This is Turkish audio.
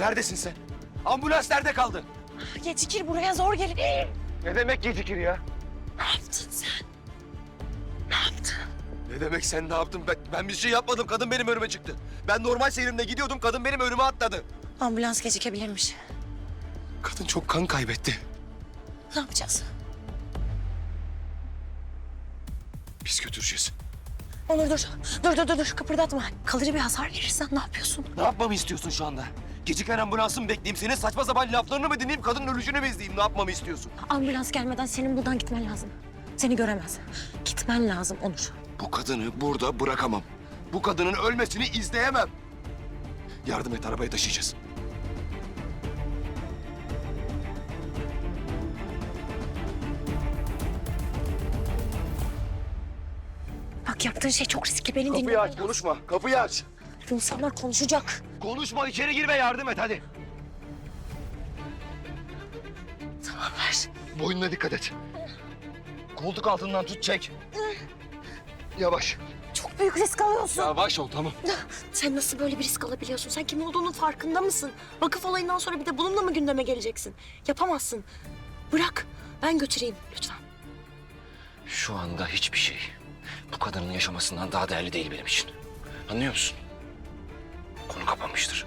Neredesin sen? Ambulans nerede kaldı? Gecikir buraya zor gelir. Ne demek gecikir ya? Ne yaptın sen? Ne yaptın? Ne demek sen ne yaptın? Ben, ben bir şey yapmadım. Kadın benim önüme çıktı. Ben normal seyrimle gidiyordum. Kadın benim önüme atladı. Ambulans gecikebilirmiş. Kadın çok kan kaybetti. Ne yapacağız? Biz götüreceğiz. Onur dur. Dur dur dur dur. Kıpırdatma. Kalıcı bir hasar verirsen ne yapıyorsun? Ne yapmamı istiyorsun şu anda? Geciken ambulansın mı bekleyeyim? Senin saçma sapan laflarını mı dinleyeyim? Kadının ölüşünü mü izleyeyim? Ne yapmamı istiyorsun? Ambulans gelmeden senin buradan gitmen lazım. Seni göremez. Gitmen lazım Onur. Bu kadını burada bırakamam. Bu kadının ölmesini izleyemem. Yardım et arabayı taşıyacağız. Bak yaptığın şey çok riskli. Beni Kapıyı dinle. aç konuşma. Kapıyı aç. İnsanlar konuşacak. Konuşma içeri gir ve yardım et hadi. Tamam ver. Boynuna dikkat et. Koltuk altından tut çek. Yavaş. Çok büyük risk alıyorsun. Yavaş ol tamam. Sen nasıl böyle bir risk alabiliyorsun? Sen kim olduğunun farkında mısın? Vakıf olayından sonra bir de bununla mı gündeme geleceksin? Yapamazsın. Bırak. Ben götüreyim lütfen. Şu anda hiçbir şey bu kadının yaşamasından daha değerli değil benim için. Anlıyor musun? Kapanmıştır.